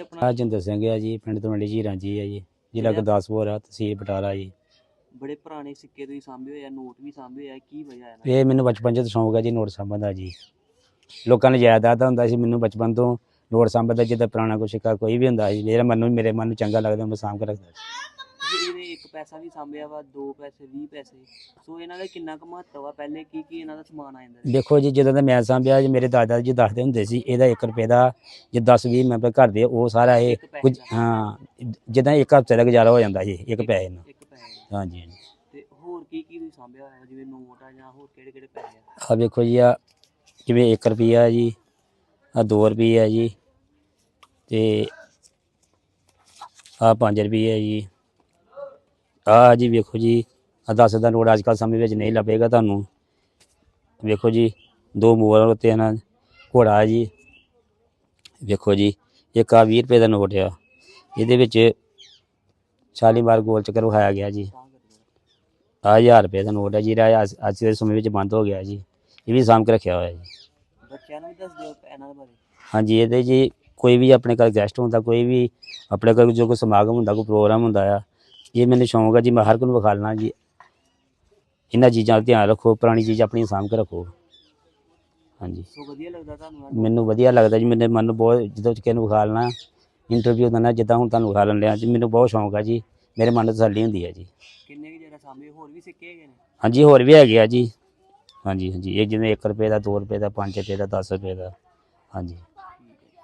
ਆਪਣਾ? ਰਾਜਿੰਦਰ ਸਿੰਘ ਆ ਜੀ ਪਿੰਡ ਤੋਂ ਜੀ ਆ ਜੀ ਜ਼ਿਲ੍ਹਾ ਗੁਰਦਾਸਪੁਰ ਆ ਤਹਿਸੀਲ ਬਟਾਲਾ ਜੀ। ਬੜੇ ਪੁਰਾਣੇ ਸਿੱਕੇ ਤੁਸੀਂ ਸਾਂਭੇ ਹੋਏ ਆ ਨੋਟ ਵੀ ਸਾਂਭੇ ਹੋਏ ਆ ਕੀ ਵਜ੍ਹਾ ਹੈ ਇਹ ਮੈਨੂੰ ਬਚਪਨ 'ਚ ਤੋਂ ਸ਼ੌਂਕ ਆ ਜੀ ਨੋਟ ਸਾਂਭਣ ਦਾ ਜੀ। ਲੋਕਾਂ ਨੇ ਯਾਦਾਂ ਹੁੰਦਾ ਸੀ ਮੈਨੂੰ ਬਚਪਨ ਤੋਂ ਨੋਟ ਸਾਂਭਣ ਦਾ ਜਿੱਦਾਂ ਪੁਰਾਣਾ ਕੋਈ ਸਿੱਕਾ ਕੋਈ ਵੀ ਹੁੰਦਾ ਸੀ ਮੇਰਾ ਮਨ ਨੂੰ ਮੇਰੇ ਮਨ ਨੂੰ ਚੰਗਾ ਲੱਗਦਾ ਮੈਂ ਸਾਂਭ ਕੇ ਰੱਖਦਾ ਸੀ। ਇਹਨੇ ਇੱਕ ਪੈਸਾ ਵੀ ਸਾਂਭਿਆ ਵਾ ਦੋ ਪੈਸੇ 20 ਪੈਸੇ ਸੋ ਇਹਨਾਂ ਦਾ ਕਿੰਨਾ ਕੁ ਮਹੱਤਵ ਆ ਪਹਿਲੇ ਕੀ ਕੀ ਇਹਨਾਂ ਦਾ ਸਮਾਨ ਆ ਜਾਂਦਾ ਸੀ? ਦੇਖੋ ਜੀ ਜਦੋਂ ਦਾ ਮੈਂ ਸਾਂਭਿਆ ਜੀ ਮੇਰੇ ਦਾਦਾ ਜੀ ਦੱਸਦੇ ਹੁੰਦੇ ਸੀ ਇਹਦਾ 1 ਰੁਪਏ ਦਾ ਜੇ 10 20 ਮੈਂਬਰ ਘਰ ਦੇ ਉਹ ਸਾਰਾ ਇਹ ਇੱਕ ਪੈਸੇ ਕੁਝ ਦਾ। ਹਾਂ ਜਿੱਦਾਂ ਇੱਕ ਹਫ਼ਤੇ ਦਾ ਗੁਜ਼ਾਰਾ ਹੋ ਜਾਂਦਾ ਜੀ ਇੱਕ ਪੈਸੇ ਨਾਲ ਇੱਕ ਪੈਸੇ ਦਾ। ਹਾਂਜੀ ਹਾਂਜੀ ਤੇ ਹੋਰ ਕੀ ਕੀ ਤੁਸੀਂ ਸਾਂਭਿਆ ਹੋਇਆ ਜਿਵੇਂ ਨੋਟ ਆ ਜਾਂ ਹੋਰ ਕਿਹੜੇ ਕਿਹੜੇ ਪੈਸੇ ਆ ਆ ਵੇਖੋ ਜੀ ਆ ਜਿਵੇਂ 1 ਰੁਪਿਆ ਜੀ ਆ 2 ਰੁਪਏ ਆ ਜੀ ਤੇ ਆ 5 ਰੁਪਏ ਜੀ ਆ ਜੀ ਵੇਖੋ ਜੀ ਆ 10 ਦਾ ਨੋਟ ਅੱਜ ਕੱਲ੍ਹ ਸਮੇਂ ਵਿੱਚ ਨਹੀਂ ਲੱਭੇਗਾ ਤੁਹਾਨੂੰ। ਵੇਖੋ ਜੀ ਦੋ ਮੋਹਰਾਂ ਉੱਤੇ ਹਨ ਘੋੜਾ ਜੀ। ਵੇਖੋ ਜੀ ਇੱਕ ਆ 20 ਰੁਪਏ ਦਾ ਨੋਟ ਆ। ਇਹਦੇ ਵਿੱਚ 40 ਵਾਰ ਗੋਲ ਚੱਕਰ ਵਿਖਾਇਆ ਗਿਆ ਜੀ। ਆ 1000 ਰੁਪਏ ਦਾ ਨੋਟ ਹੈ ਜਿਹੜਾ ਅੱਜ- ਅੱਜ ਦੇ ਸਮੇਂ ਵਿੱਚ ਬੰਦ ਹੋ ਗਿਆ ਜੀ। ਇਹ ਵੀ ਸਾਂਭ ਕੇ ਰੱਖਿਆ ਹੋਇਆ ਜੀ। ਬੱਚਿਆਂ ਨੂੰ ਵੀ ਦੱਸ ਦਿਓ ਇਹਨਾਂ ਦੇ ਬਾਰੇ। ਹਾਂਜੀ ਇਹਦੇ ਜੀ ਕੋਈ ਵੀ ਆਪਣੇ ਘਰ ਗੈਸਟ ਹੁੰਦਾ ਕੋਈ ਵੀ ਆਪਣੇ ਘਰ ਜੋ ਕੋਈ ਸਮਾਗਮ ਹੁੰਦਾ ਕੋਈ ਪ੍ਰੋਗਰਾਮ ਹੁੰਦਾ ਆ ਇਹ ਮੈਨੂੰ ਸ਼ੌਂਕ ਆ ਜੀ ਮੈਂ ਹਰ ਨੂੰ ਵਿਖਾ ਲੈਣਾ ਜੀ। ਇਹਨਾਂ ਚੀਜ਼ਾਂ ਦਾ ਧਿਆਨ ਰੱਖੋ ਪੁਰਾਣੀ ਚੀਜ਼ ਆਪਣੀ ਸਾਂਭ ਕੇ ਰੱਖੋ। ਹਾਂਜੀ। ਸੋ ਵਧੀਆ ਲੱਗਦਾ ਤੁਹਾਨੂੰ ਮੈਨੂੰ ਵਧੀਆ ਲੱਗਦਾ ਜੀ ਮੇਰੇ ਮਨ ਨੂੰ ਬਹੁਤ ਜਦੋਂ ਕਿਸੇ ਨੂੰ ਵਿਖਾ ਲੈਣਾ ਇੰਟਰਵਿਊ ਦਿੰਦਾ ਜਿੱਦਾਂ ਹੁਣ ਤੁਹਾਨੂੰ ਵਿਖਾ ਲੈਣ ਲਿਆ ਜੀ ਮੈਨੂੰ ਬਹੁਤ ਸ਼ੌਂਕ ਆ ਜੀ। ਮੇਰੇ ਮਨ ਨੂੰ ਤਸੱਲੀ ਹੁੰਦੀ ਹੈ ਜੀ। ਕਿੰਨੇ ਕੁ ਜਿਹੜਾ ਸਾਂਭੇ? ਹੋਰ ਵੀ ਸਿੱਕੇ ਹੈਗੇ ਨੇ? ਹਾਂਜੀ ਹੋਰ ਵੀ ਹੈਗੇ ਆ ਜੀ। ਹਾਂਜੀ ਹਾਂਜੀ। ਇਹ ਜਿਵੇਂ 1 ਰੁਪਏ ਦਾ 2 ਰੁਪਏ ਦਾ 5 ਰੁਪਏ ਦਾ 10 ਰੁਪਏ ਦਾ। ਹਾਂਜੀ।